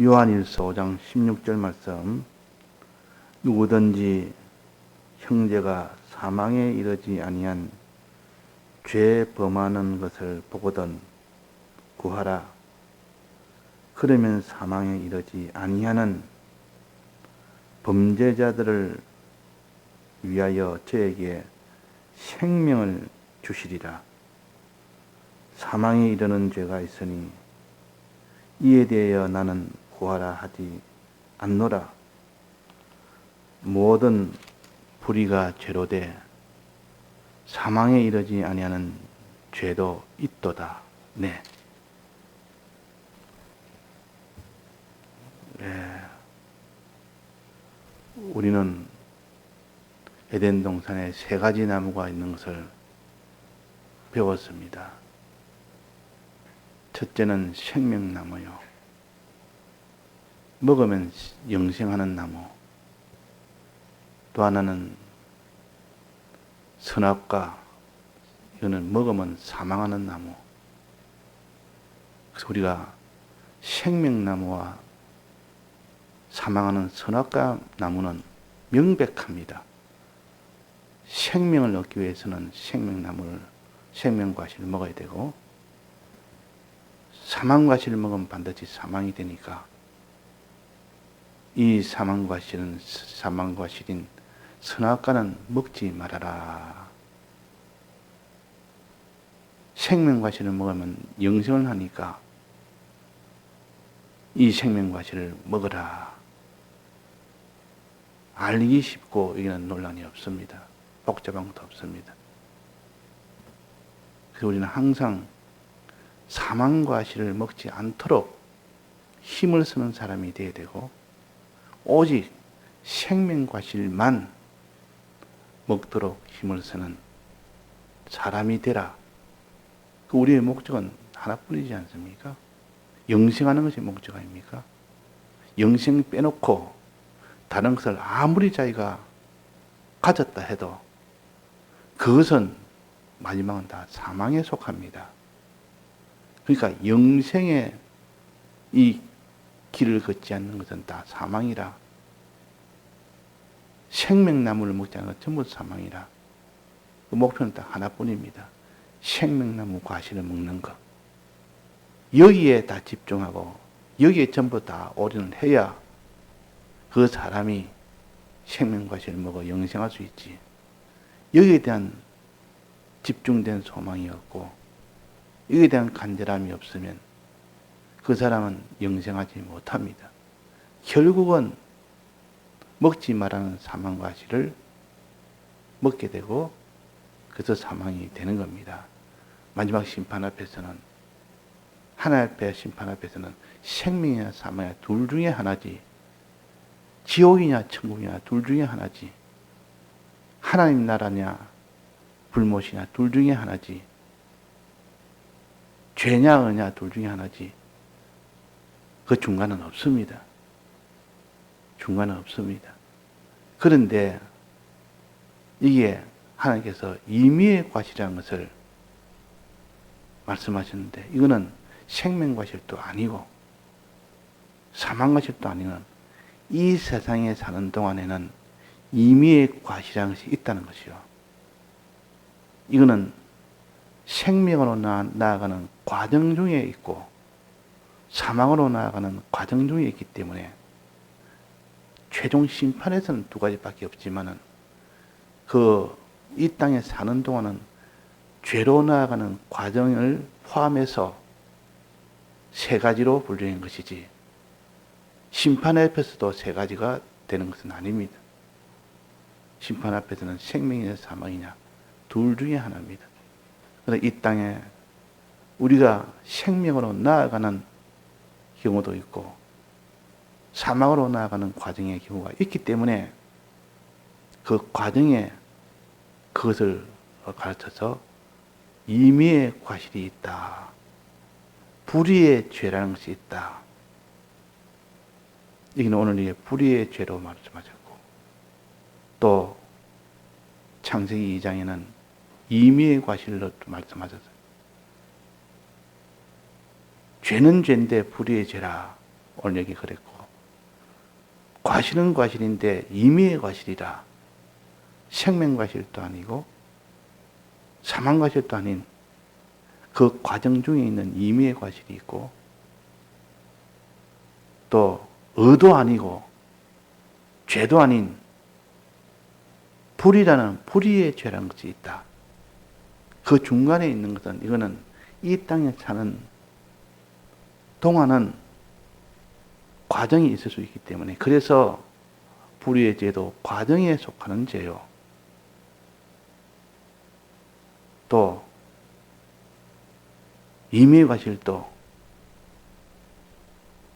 요한일서 5장 16절 말씀. 누구든지 형제가 사망에 이르지 아니한 죄 범하는 것을 보거든 구하라. 그러면 사망에 이르지 아니하는 범죄자들을 위하여 저에게 생명을 주시리라. 사망에 이르는 죄가 있으니 이에 대하여 나는 구하라 하지 않노라. 모든 불의가 죄로 돼 사망에 이르지 아니하는 죄도 있도다. 네. 네. 우리는 에덴 동산에 세 가지 나무가 있는 것을 배웠습니다. 첫째는 생명나무요. 먹으면 영생하는 나무. 또 하나는 선악과, 이거는 먹으면 사망하는 나무. 그래서 우리가 생명나무와 사망하는 선악과 나무는 명백합니다. 생명을 얻기 위해서는 생명나무를, 생명과실을 먹어야 되고, 사망과실을 먹으면 반드시 사망이 되니까 이 사망과실은 사망과실인 선악과는 먹지 말아라. 생명과실을 먹으면 영생을 하니까 이 생명과실을 먹어라. 알기 쉽고 여기는 논란이 없습니다. 복잡한 것도 없습니다. 그래서 우리는 항상 사망과실을 먹지 않도록 힘을 쓰는 사람이 되어야 되고 오직 생명과실만 먹도록 힘을 쓰는 사람이 되라. 그 우리의 목적은 하나뿐이지 않습니까? 영생하는 것이 목적 아닙니까? 영생 빼놓고 다른 것을 아무리 자기가 가졌다 해도 그것은 마지막은 다 사망에 속합니다. 그러니까 영생의 이 길을 걷지 않는 것은 다 사망이라. 생명나무를 먹지 않는 것 전부 사망이라. 그 목표는 딱 하나뿐입니다. 생명나무 과실을 먹는 것. 여기에 다 집중하고 여기에 전부 다 올인을 해야 그 사람이 생명과실을 먹어 영생할 수 있지. 여기에 대한 집중된 소망이 없고 여기에 대한 간절함이 없으면 그 사람은 영생하지 못합니다. 결국은 먹지 말라는 사망과실을 먹게 되고 그래서 사망이 되는 겁니다. 마지막 심판 앞에서는 하나님 앞에 심판 앞에서는 생명이나 사망이나 둘 중에 하나지 지옥이냐 천국이냐 둘 중에 하나지 하나님 나라냐 불못이냐 둘 중에 하나지 죄냐 의냐 둘 중에 하나지 그 중간은 없습니다. 중간은 없습니다. 그런데 이게 하나님께서 임의의 과실이라는 것을 말씀하셨는데 이거는 생명 과실도 아니고 사망 과실도 아니고 이 세상에 사는 동안에는 임의의 과실이라는 것이 있다는 것이요. 이거는 생명으로 나아가는 과정 중에 있고 사망으로 나아가는 과정 중에 있기 때문에 최종 심판에서는 두 가지밖에 없지만은 그 이 땅에 사는 동안은 죄로 나아가는 과정을 포함해서 세 가지로 분류된 것이지 심판 앞에서도 세 가지가 되는 것은 아닙니다. 심판 앞에서는 생명이냐 사망이냐 둘 중에 하나입니다. 이 땅에 우리가 생명으로 나아가는 경우도 있고 사망으로 나아가는 과정의 경우가 있기 때문에 그 과정에 그것을 가르쳐서 임의의 과실이 있다. 불의의 죄라는 것이 있다. 이게 오늘 이게 불의의 죄로 말씀하셨고 또 창세기 2장에는 임의의 과실로 말씀하셨어요. 죄는 죄인데 불의의 죄라 오늘 여기 그랬고 과실은 과실인데 임의의 과실이라 생명 과실도 아니고 사망 과실도 아닌 그 과정 중에 있는 임의의 과실이 있고 또 의도 아니고 죄도 아닌 불이라는 불의의 죄라는 것이 있다. 그 중간에 있는 것은 이거는 이 땅에 사는 동안은 과정이 있을 수 있기 때문에 그래서 불의의 죄도 과정에 속하는 죄요. 또 임의 과실도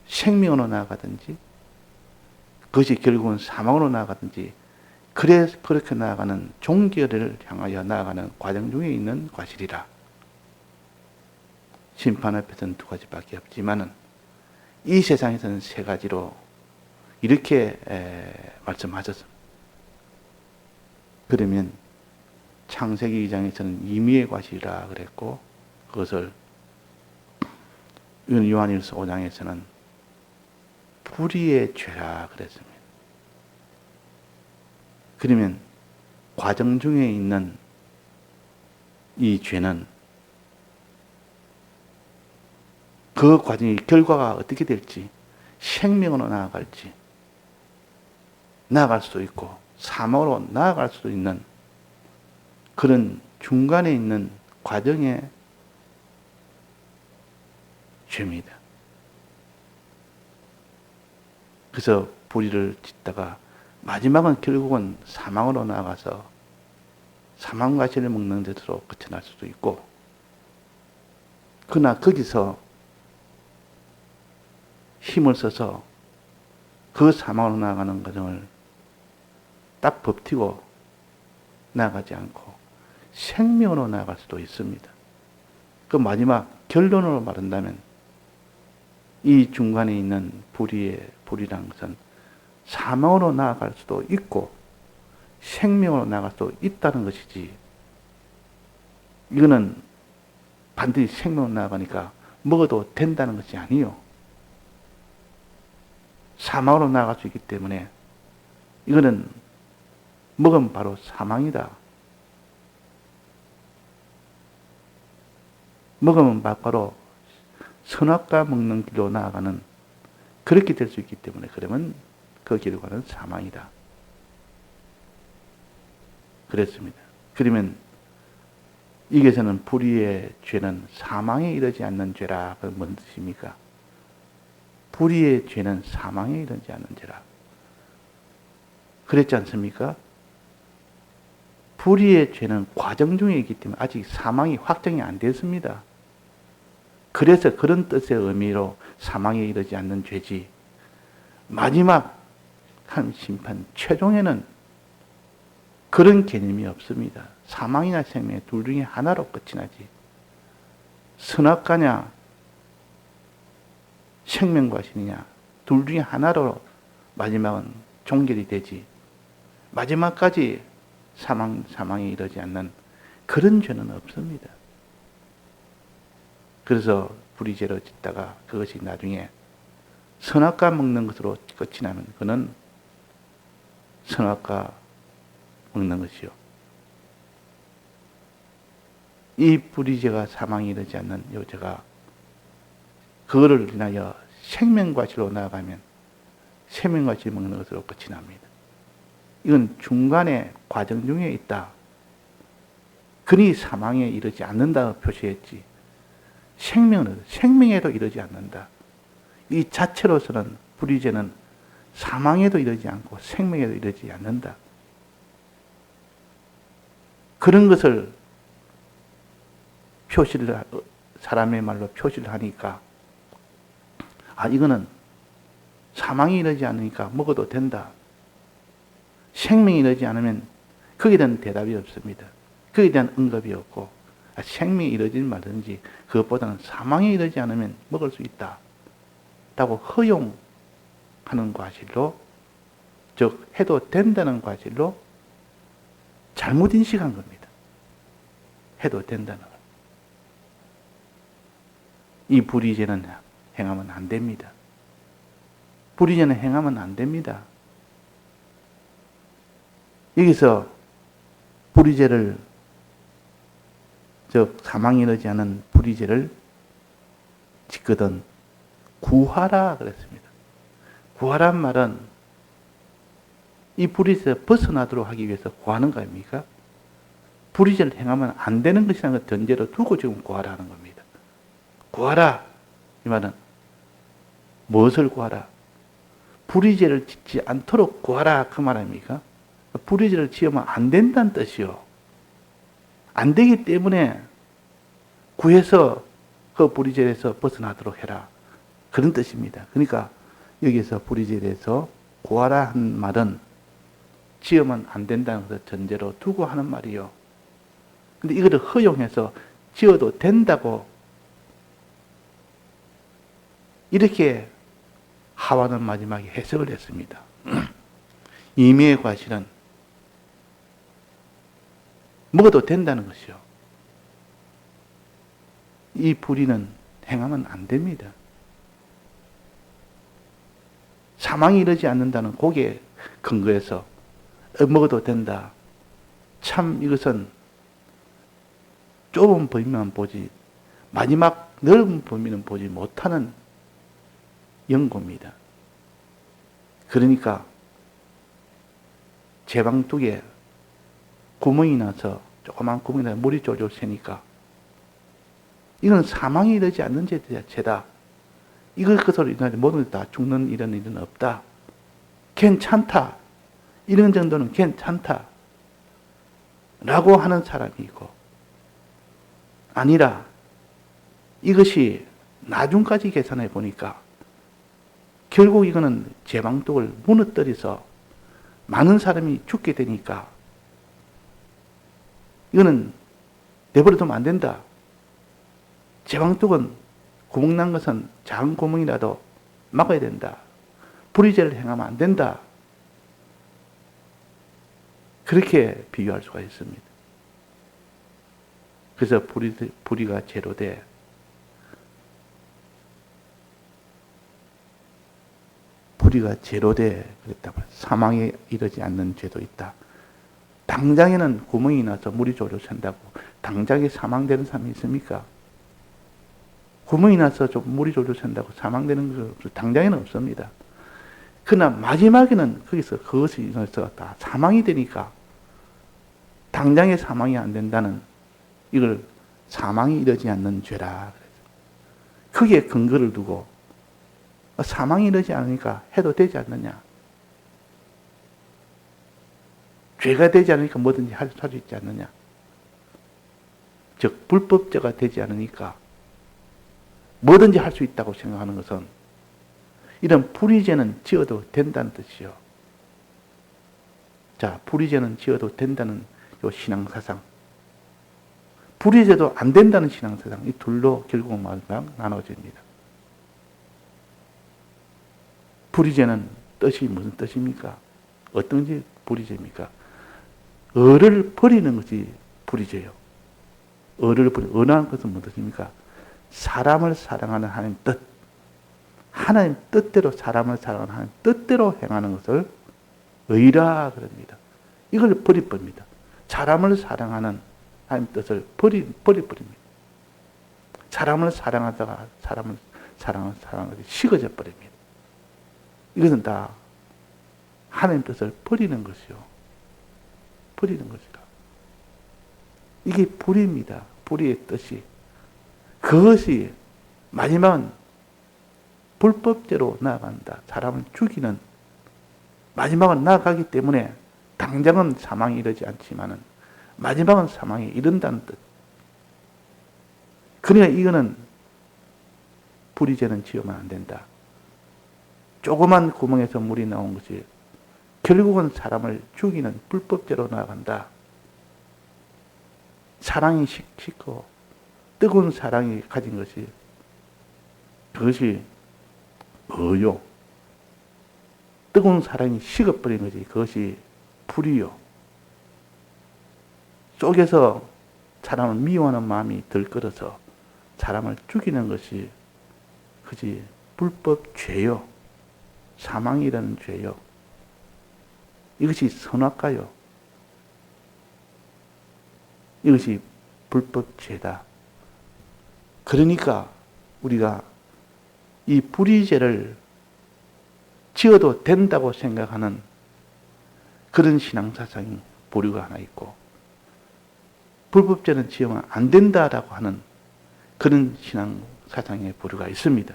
생명으로 나아가든지 그것이 결국은 사망으로 나아가든지 그래 그렇게 나아가는 종결을 향하여 나아가는 과정 중에 있는 과실이라. 심판 앞에서는 두 가지밖에 없지만은 이 세상에서는 세 가지로 이렇게 에, 말씀하셨습니다. 그러면 창세기 2장에서는 임의의 과실이라 그랬고 그것을 요한일서 5장에서는 불의의 죄라 그랬습니다. 그러면 과정 중에 있는 이 죄는 그 과정의 결과가 어떻게 될지 생명으로 나아갈지 나아갈 수도 있고 사망으로 나아갈 수도 있는 그런 중간에 있는 과정의 죄입니다. 그래서 불의를 짓다가 마지막은 결국은 사망으로 나아가서 사망 과실을 먹는 데로 끝이 날 수도 있고 그러나 거기서 힘을 써서 그 사망으로 나아가는 과정을 딱 버티고 나아가지 않고 생명으로 나아갈 수도 있습니다. 그 마지막 결론으로 말한다면 이 중간에 있는 불의의 불이라는 것은 사망으로 나아갈 수도 있고 생명으로 나아갈 수도 있다는 것이지 이거는 반드시 생명으로 나아가니까 먹어도 된다는 것이 아니요. 사망으로 나아갈 수 있기 때문에 이거는 먹으면 바로 사망이다. 먹으면 바로 선악과 먹는 길로 나아가는 그렇게 될 수 있기 때문에 그러면 그 결과는 사망이다. 그랬습니다. 그러면 이게서는 불의의 죄는 사망에 이르지 않는 죄라. 그뭔 뜻입니까? 불의의 죄는 사망에 이르지 않는 죄라. 그랬지 않습니까? 불의의 죄는 과정 중에 있기 때문에 아직 사망이 확정이 안 됐습니다. 그래서 그런 뜻의 의미로 사망에 이르지 않는 죄지. 마지막 한 심판 최종에는 그런 개념이 없습니다. 사망이나 생명 둘 중에 하나로 끝이 나지. 선악과냐 생명과 신이냐 둘 중에 하나로 마지막은 종결이 되지. 마지막까지 사망 사망에 이르지 않는 그런 죄는 없습니다. 그래서 불의죄로 짓다가 그것이 나중에 선악과 먹는 것으로 끝이 나면 그는 선악과 먹는 것이요. 이 불의죄가 사망이 이르지 않는 요 죄가 그거를 인하여 생명과실로 나아가면 생명과실 먹는 것으로 끝이 납니다. 이건 중간에 과정 중에 있다. 그니 사망에 이르지 않는다 표시했지. 생명은 생명에도 이르지 않는다. 이 자체로서는 불의죄는 사망에도 이르지 않고 생명에도 이르지 않는다. 그런 것을 표시를 사람의 말로 표시를 하니까 아 이거는 사망이 이르지 않으니까 먹어도 된다. 생명이 이르지 않으면 거기에 대한 대답이 없습니다. 거기에 대한 응답이 없고 아, 생명이 이르지 말든지 그것보다는 사망에 이르지 않으면 먹을 수 있다. 라고 허용 하는 과실로 즉 해도 된다는 과실로 잘못 인식한 겁니다. 해도 된다는 것. 이 불의죄는 행하면 안 됩니다. 불의죄는 행하면 안 됩니다. 여기서 불의죄를 즉 사망이 이르지 않은 불의죄를 짓거든 구하라 그랬습니다. 구하란 말은 이 불의에서 벗어나도록 하기 위해서 구하는 거 아닙니까? 불의죄를 행하면 안 되는 것이라는 걸 전제로 두고 지금 구하라는 겁니다. 구하라. 이 말은 무엇을 구하라? 불의죄를 짓지 않도록 구하라. 그 말 아닙니까? 불의죄를 지으면 안 된다는 뜻이요. 안 되기 때문에 구해서 그 불의죄에서 벗어나도록 해라. 그런 뜻입니다. 그러니까 여기서 불의죄에 대해서 구하라 한 말은 지으면 안 된다는 것을 전제로 두고 하는 말이요. 근데 이거를 허용해서 지어도 된다고 이렇게 하와는 마지막에 해석을 했습니다. 이미의 과실은 먹어도 된다는 것이요. 이 불의는 행하면 안 됩니다. 사망이 이르지 않는다는 고기에 근거해서 먹어도 된다. 참 이것은 좁은 범위만 보지 마지막 넓은 범위는 보지 못하는 연고입니다. 그러니까 제방뚝에 구멍이 나서 조그만 구멍이 나서 물이 쫄쫄 새니까 이건 사망이 이르지 않는 죄 자체다. 이걸 것으로 인하여 모든 다 죽는 이런 일은 없다. 괜찮다. 이런 정도는 괜찮다. 라고 하는 사람이 있고 아니라 이것이 나중까지 계산해 보니까 결국 이거는 제방독을 무너뜨려서 많은 사람이 죽게 되니까 이거는 내버려두면 안 된다. 제방독은 구멍 난 것은 작은 구멍이라도 막아야 된다. 불의죄를 행하면 안 된다. 그렇게 비유할 수가 있습니다. 그래서 불의, 불의가 죄로 돼. 불의가 죄로 돼. 그랬다. 사망에 이르지 않는 죄도 있다. 당장에는 구멍이 나서 물이 졸여 샌다고 당장에 사망되는 사람이 있습니까? 구멍이 나서 좀 물이 졸여 샌다고 사망되는 것 당장에는 없습니다. 그러나 마지막에는 거기서 그것이 인해서 다 사망이 되니까 당장에 사망이 안 된다는 이걸 사망이 이르지 않는 죄라. 크게 근거를 두고 사망이 이르지 않으니까 해도 되지 않느냐. 죄가 되지 않으니까 뭐든지 할 수 있지 않느냐. 즉, 불법자가 되지 않으니까 뭐든지 할 수 있다고 생각하는 것은 이런 불의죄는 지어도 된다는 뜻이요. 자, 불의죄는 지어도 된다는 요 신앙사상. 불의죄도 안 된다는 신앙사상. 이 둘로 결국 마지막 나눠집니다. 불의죄는 뜻이 무슨 뜻입니까? 어떤 게 불의죄입니까? 을을 버리는 것이 불의죄요. 을을 버리, 은하는 것은 무슨 뜻입니까? 사람을 사랑하는 하나님 뜻. 하나님 뜻대로 사람을 사랑하는 하나님 뜻대로 행하는 것을 의라 그럽니다. 이걸 버리버립니다. 사람을 사랑하는 하나님 뜻을 버리, 버리버립니다. 사람을 사랑하다가 사람을 사랑하는 사랑하기 식어져 버립니다. 이것은 다 하나님 뜻을 버리는 것이요. 버리는 것이다. 이게 불입니다. 불의의 뜻이. 그것이 마지막은 불법대로 나아간다. 사람을 죽이는 마지막은 나아가기 때문에 당장은 사망이 이르지 않지만은 마지막은 사망이 이른다는 뜻. 그러니까 이거는 불의죄는 지으면 안 된다. 조그만 구멍에서 물이 나온 것이 결국은 사람을 죽이는 불법죄로 나아간다. 사랑이 식고 뜨거운 사랑이 가진 것이 그것이 뭐요? 뜨거운 사랑이 식어버린 것이 그것이 불이요. 속에서 사람을 미워하는 마음이 들끓어서 사람을 죽이는 것이 그지 불법 죄요. 사망이라는 죄요. 이것이 선악가요. 이것이 불법 죄다. 그러니까 우리가 이 불의죄를 지어도 된다고 생각하는 그런 신앙사상이 보류가 하나 있고 불법죄는 지으면 안 된다라고 하는 그런 신앙사상의 보류가 있습니다.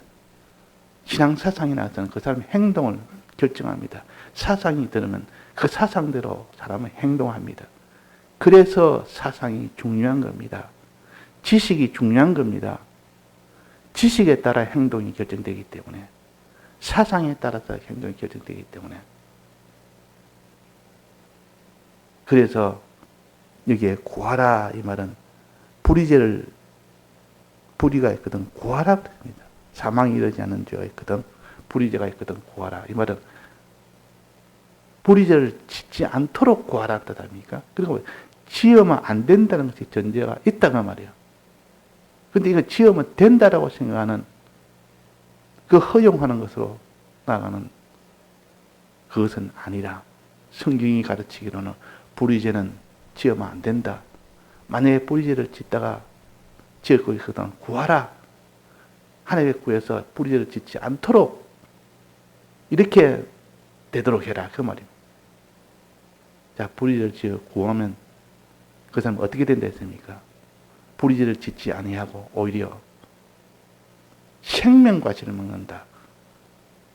신앙사상이나 어떤 그 사람의 행동을 결정합니다. 사상이 들으면 그 사상대로 사람은 행동합니다. 그래서 사상이 중요한 겁니다. 지식이 중요한 겁니다. 지식에 따라 행동이 결정되기 때문에 사상에 따라서 행동이 결정되기 때문에 그래서 여기에 구하라 이 말은 불의죄를 불의가 있거든 구하라 그럽니다. 사망이 이르지 않은 죄가 있거든 불의죄가 있거든 구하라 이 말은 불의죄를 짓지 않도록 구하라 뜻 아닙니까? 그리고 지으면 안 된다는 것이 전제가 있다가 말이에요. 근데 이거 지으면 된다라고 생각하는 그 허용하는 것으로 나가는 그것은 아니라 성경이 가르치기로는 불의죄는 지으면 안 된다. 만약에 불의죄를 짓다가 거 있거든 구하라. 하나님의 구해서 불의죄를 짓지 않도록 이렇게 되도록 해라 그 말입니다. 자 불의죄를 지어 구하면 그 사람 어떻게 된다 했습니까? 불의죄를 짓지 아니하고 오히려 생명과실을 먹는다.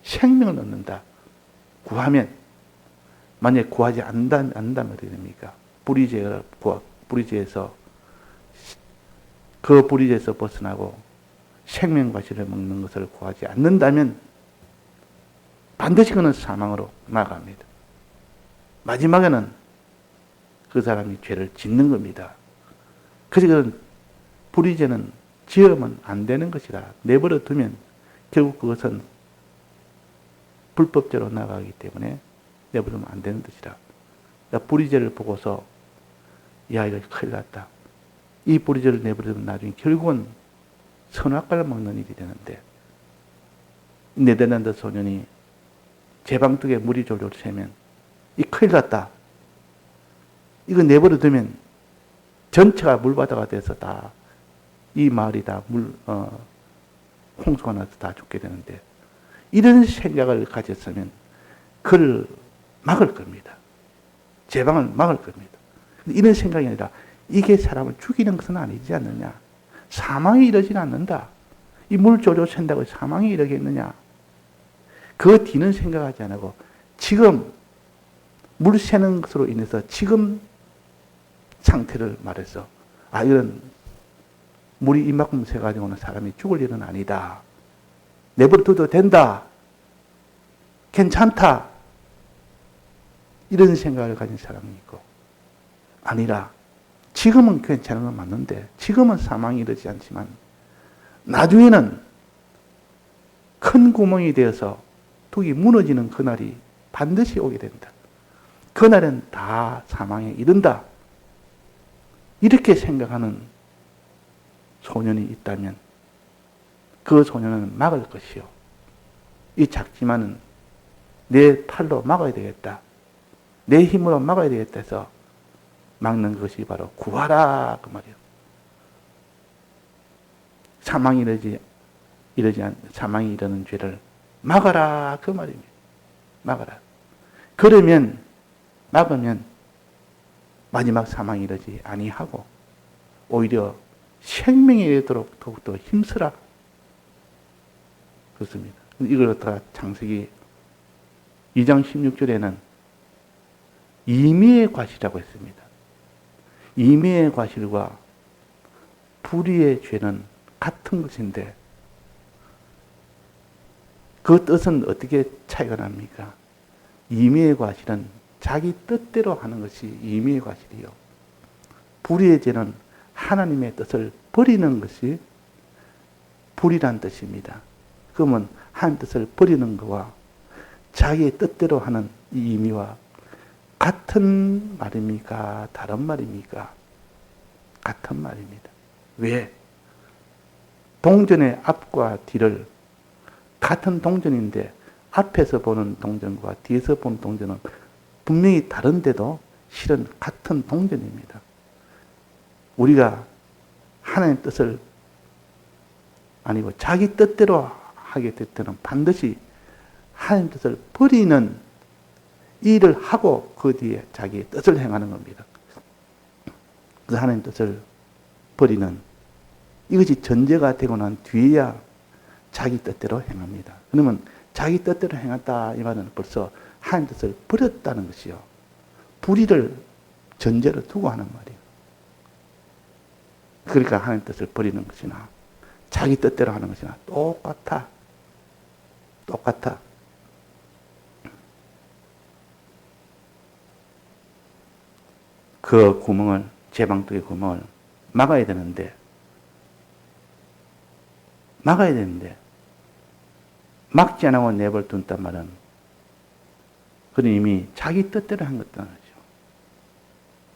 생명을 얻는다. 구하면 만약 구하지 않다, 않다면 어떻게 됩니까? 불의죄를 구하, 불의죄에서 그 불의죄에서 벗어나고 생명과실을 먹는 것을 구하지 않는다면 반드시 그는 사망으로 나갑니다. 마지막에는 그 사람이 죄를 짓는 겁니다. 그래서 불의죄는 지으면 안 되는 것이라 내버려 두면 결국 그것은 불법죄로 나가기 때문에 내버리면 안 되는 것이라. 불의죄를 보고서 야 이거 큰일 났다. 이 불의죄를 내버리면 나중에 결국은 선악과를 먹는 일이 되는데 네덜란드 소년이 제방뚝에 물이 졸졸 새면 이 큰일 났다. 이거 내버려 두면 전체가 물바다가 돼서 다 이 마을이 다 물, 어, 홍수가 나서 다 죽게 되는데 이런 생각을 가졌으면 그를 막을 겁니다. 제방을 막을 겁니다. 이런 생각이 아니라 이게 사람을 죽이는 것은 아니지 않느냐. 사망이 이러진 않는다. 이 물 조조 샌다고 사망이 이러겠느냐. 그 뒤는 생각하지 않고 지금 물 새는 것으로 인해서 지금 상태를 말해서 아 이런 물이 이만큼 새가지고는 사람이 죽을 일은 아니다. 내버려둬도 된다. 괜찮다. 이런 생각을 가진 사람이 있고 아니라 지금은 괜찮은 건 맞는데 지금은 사망이 이르지 않지만 나중에는 큰 구멍이 되어서 둑이 무너지는 그날이 반드시 오게 된다. 그날은 다 사망에 이른다. 이렇게 생각하는 소년이 있다면 그 소년은 막을 것이요. 이 작지만은 내 팔로 막아야 되겠다. 내 힘으로 막아야 되겠다 해서 막는 것이 바로 구하라 그 말이에요. 사망이 이르지 이르지 않 사망이 이르는 죄를 막아라 그 말입니다. 막아라. 그러면 막으면 마지막 사망이 이르지 아니하고 오히려 생명이 이르도록 더욱더 힘쓰라. 그렇습니다. 이걸 갖다가 장세기 2장 16절에는 이미의 과실이라고 했습니다. 이미의 과실과 불의의 죄는 같은 것인데 그 뜻은 어떻게 차이가 납니까? 이미의 과실은 자기 뜻대로 하는 것이 이미의 과실이요. 불의의 죄는 하나님의 뜻을 버리는 것이 불이란 뜻입니다. 그러면 한 뜻을 버리는 것과 자기의 뜻대로 하는 이 의미와 같은 말입니까? 다른 말입니까? 같은 말입니다. 왜? 동전의 앞과 뒤를 같은 동전인데 앞에서 보는 동전과 뒤에서 보는 동전은 분명히 다른데도 실은 같은 동전입니다. 우리가 하나님 뜻을 아니고 자기 뜻대로 하게 될 때는 반드시 하나님 뜻을 버리는 일을 하고 그 뒤에 자기의 뜻을 행하는 겁니다. 그 하나님 뜻을 버리는 이것이 전제가 되고 난 뒤에야 자기 뜻대로 행합니다. 그러면 자기 뜻대로 행했다 이 말은 벌써 하나님 뜻을 버렸다는 것이요. 불의를 전제로 두고 하는 말이에요. 그러니까 하나님 뜻을 버리는 것이나 자기 뜻대로 하는 것이나 똑같아. 똑같아. 그 구멍을, 제방독의 구멍을 막아야 되는데, 막아야 되는데, 막지 않고 내버려 둔단 말은, 그는 이미 자기 뜻대로 한 것이라는 거죠.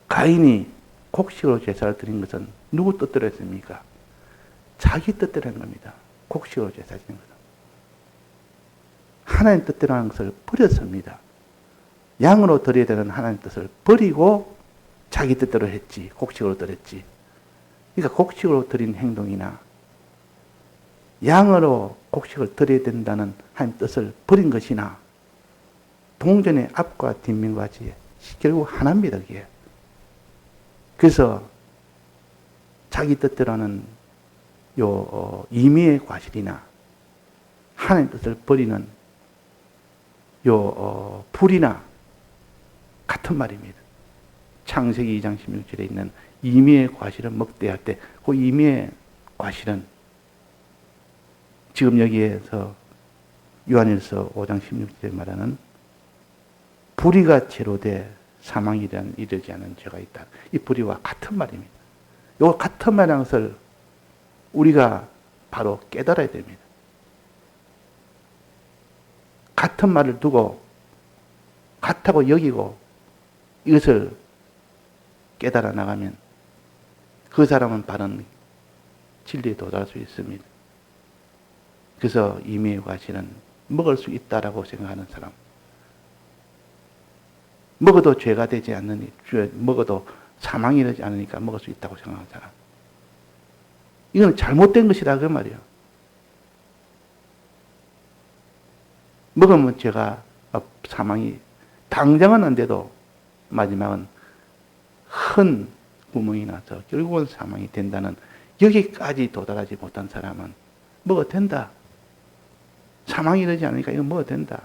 가인이 곡식으로 제사를 드린 것은 누구 뜻대로 했습니까? 자기 뜻대로 한 겁니다. 곡식으로 제사 드린 것은. 하나님 뜻대로 하는 것을 버렸습니다. 양으로 드려야 되는 하나님 뜻을 버리고 자기 뜻대로 했지. 곡식으로 드렸지. 그러니까 곡식으로 드린 행동이나 양으로 곡식을 드려야 된다는 하나님 뜻을 버린 것이나 동전의 앞과 뒷면과지 결국 하나입니다. 그게. 그래서 자기 뜻대로 하는 요 어, 임의의 과실이나 하나님 뜻을 버리는 요 어, 불이나 같은 말입니다. 창세기 2장 16절에 있는 임의의 과실은 먹대할 때 그 임의의 과실은 지금 여기에서 요한일서 5장 16절에 말하는 불의가 제로돼 사망이란 이르지 않은 죄가 있다. 이 불의와 같은 말입니다. 요 같은 말이라는 것을 우리가 바로 깨달아야 됩니다. 같은 말을 두고 같다고 여기고 이것을 깨달아 나가면 그 사람은 바른 진리에 도달할 수 있습니다. 그래서 이미의 과실은 먹을 수 있다라고 생각하는 사람. 먹어도 죄가 되지 않느니, 먹어도 사망이 되지 않으니까 먹을 수 있다고 생각하는 사람. 이건 잘못된 것이다, 그 말이에요. 먹으면 죄가 사망이 당장은 안 돼도 마지막은 큰 구멍이 나서 결국은 사망이 된다는 여기까지 도달하지 못한 사람은 먹어도 된다. 사망이 되지 않으니까 이거 먹어도 된다.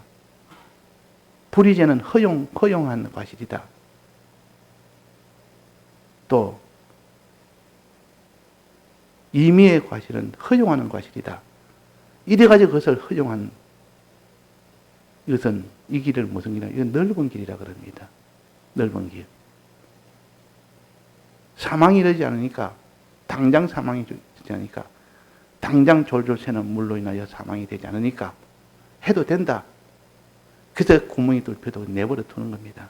불의죄는 허용, 허용한 과실이다. 또, 임의의 과실은 허용하는 과실이다. 이래가지고 그것을 허용한 이것은 이 길을 무슨 길이냐? 이건 넓은 길이라 그럽니다. 넓은 길. 사망이 되지 않으니까, 당장 사망이 되지 않으니까, 당장 졸졸 새는 물로 인하여 사망이 되지 않으니까, 해도 된다. 그래서 구멍이 뚫혀도 내버려 두는 겁니다.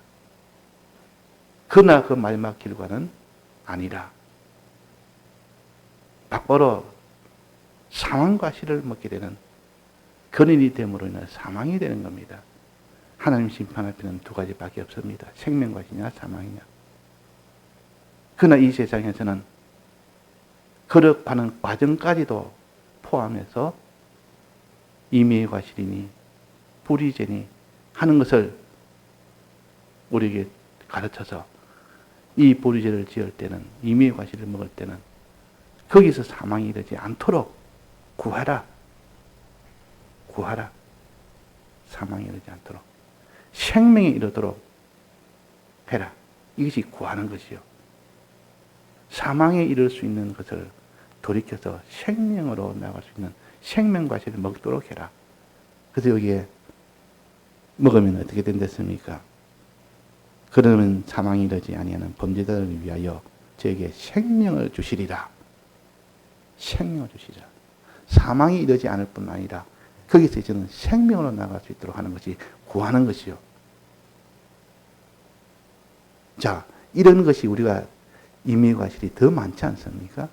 그러나 그 마지막 결과는 아니라, 바꿔로 상황과 실을 먹게 되는 근인이 됨으로 인해 사망이 되는 겁니다. 하나님 심판 앞에는 두 가지밖에 없습니다. 생명과시냐 사망이냐. 그러나 이 세상에서는 거룩하는 과정까지도 포함해서 임의의 과실이니 불의죄니 하는 것을 우리에게 가르쳐서 이 불의죄를 지을 때는 임의의 과실을 먹을 때는 거기서 사망이 되지 않도록 구하라. 구하라. 사망에 이르지 않도록. 생명에 이르도록 해라. 이것이 구하는 것이요. 사망에 이를 수 있는 것을 돌이켜서 생명으로 나갈 수 있는 생명 과실을 먹도록 해라. 그래서 여기에 먹으면 어떻게 된댔습니까? 그러면 사망이 이르지 아니하는 범죄자를 위하여 저에게 생명을 주시리라. 생명을 주시리라. 사망이 이르지 않을 뿐 아니라 거기서 이제는 생명으로 나갈 수 있도록 하는 것이 구하는 것이요. 자, 이런 것이 우리가 임의과실이 더 많지 않습니까?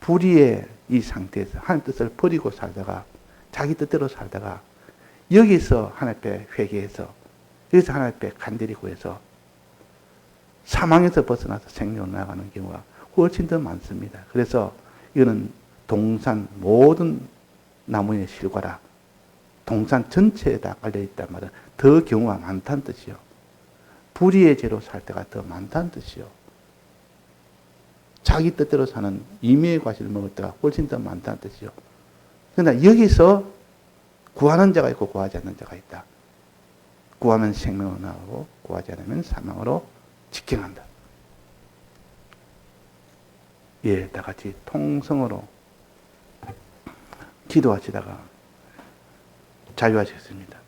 불의의 이 상태에서 하나님 뜻을 버리고 살다가 자기 뜻대로 살다가 여기서 하나님 앞에 회개해서 여기서 하나님 앞에 간절히 구해서 사망에서 벗어나서 생명을 나가는 경우가 훨씬 더 많습니다. 그래서 이거는 동산 모든 나무의 실과라 동산 전체에 다 깔려 있단 말은 더 경우가 많다는 뜻이요. 불의의 죄로 살 때가 더 많다는 뜻이요. 자기 뜻대로 사는 임의의 과실을 먹을 때가 훨씬 더 많다는 뜻이요. 그러나 여기서 구하는 자가 있고 구하지 않는 자가 있다. 구하면 생명으로 나가고 구하지 않으면 사망으로 직행한다. 예, 다 같이 통성으로 기도하시다가 자유하시겠습니다.